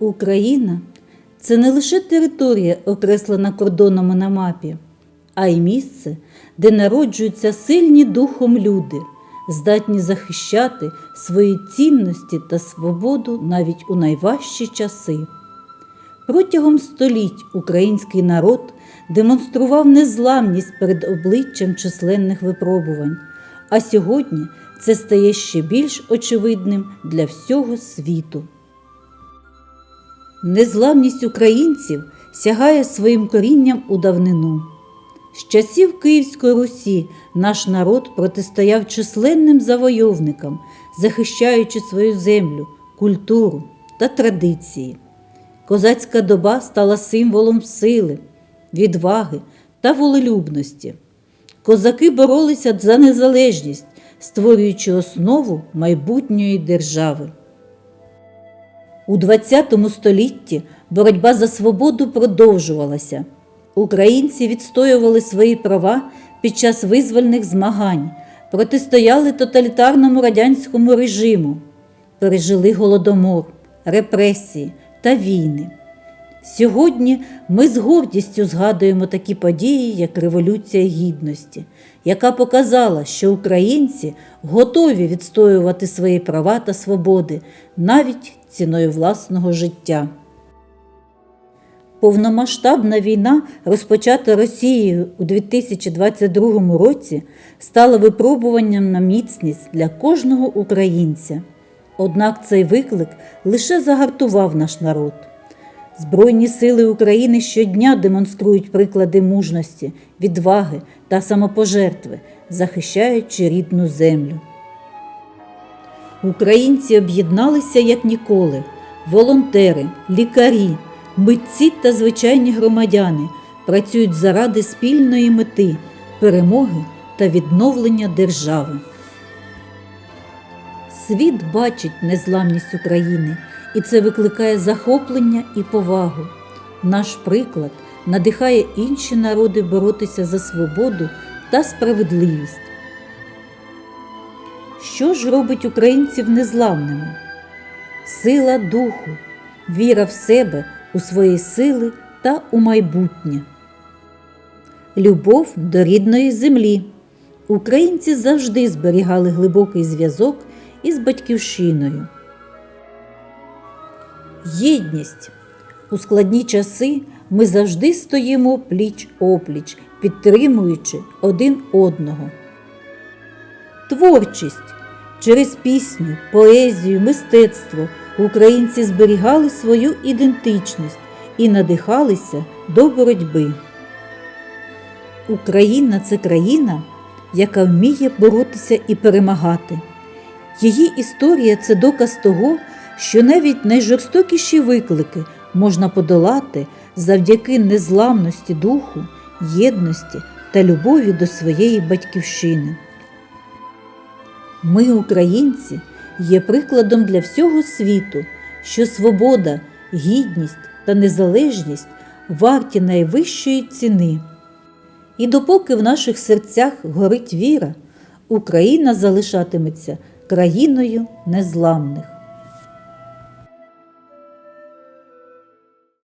Україна це не лише територія, окреслена кордонами на мапі, а й місце, де народжуються сильні духом люди, здатні захищати свої цінності та свободу навіть у найважчі часи. Протягом століть український народ демонстрував незламність перед обличчям численних випробувань, а сьогодні це стає ще більш очевидним для всього світу. Незламність українців сягає своїм корінням у давнину. З часів Київської Русі наш народ протистояв численним завойовникам, захищаючи свою землю, культуру та традиції. Козацька доба стала символом сили, відваги та волелюбності. Козаки боролися за незалежність, створюючи основу майбутньої держави. У ХХ столітті боротьба за свободу продовжувалася. Українці відстоювали свої права під час визвольних змагань, протистояли тоталітарному радянському режиму, пережили голодомор, репресії та війни. Сьогодні ми з гордістю згадуємо такі події, як Революція Гідності, яка показала, що українці готові відстоювати свої права та свободи навіть ціною власного життя. Повномасштабна війна, розпочата Росією у 2022 році, стала випробуванням на міцність для кожного українця. Однак цей виклик лише загартував наш народ. Збройні сили України щодня демонструють приклади мужності, відваги та самопожертви, захищаючи рідну землю. Українці об'єдналися як ніколи. Волонтери, лікарі, митці та звичайні громадяни працюють заради спільної мети, перемоги та відновлення держави. Світ бачить незламність України, і це викликає захоплення і повагу. Наш приклад надихає інші народи боротися за свободу та справедливість. Що ж робить українців незламними? Сила духу, віра в себе, у свої сили та у майбутнє. Любов до рідної землі. Українці завжди зберігали глибокий зв'язок із батьківщиною. Єдність. У складні часи ми завжди стоїмо пліч опліч, підтримуючи один одного. Творчість через пісню, поезію, мистецтво українці зберігали свою ідентичність і надихалися до боротьби. Україна це країна, яка вміє боротися і перемагати. Її історія це доказ того, що навіть найжорстокіші виклики можна подолати завдяки незламності духу, єдності та любові до своєї батьківщини. Ми, українці, є прикладом для всього світу, що свобода, гідність та незалежність варті найвищої ціни. І допоки в наших серцях горить віра, Україна залишатиметься країною незламних.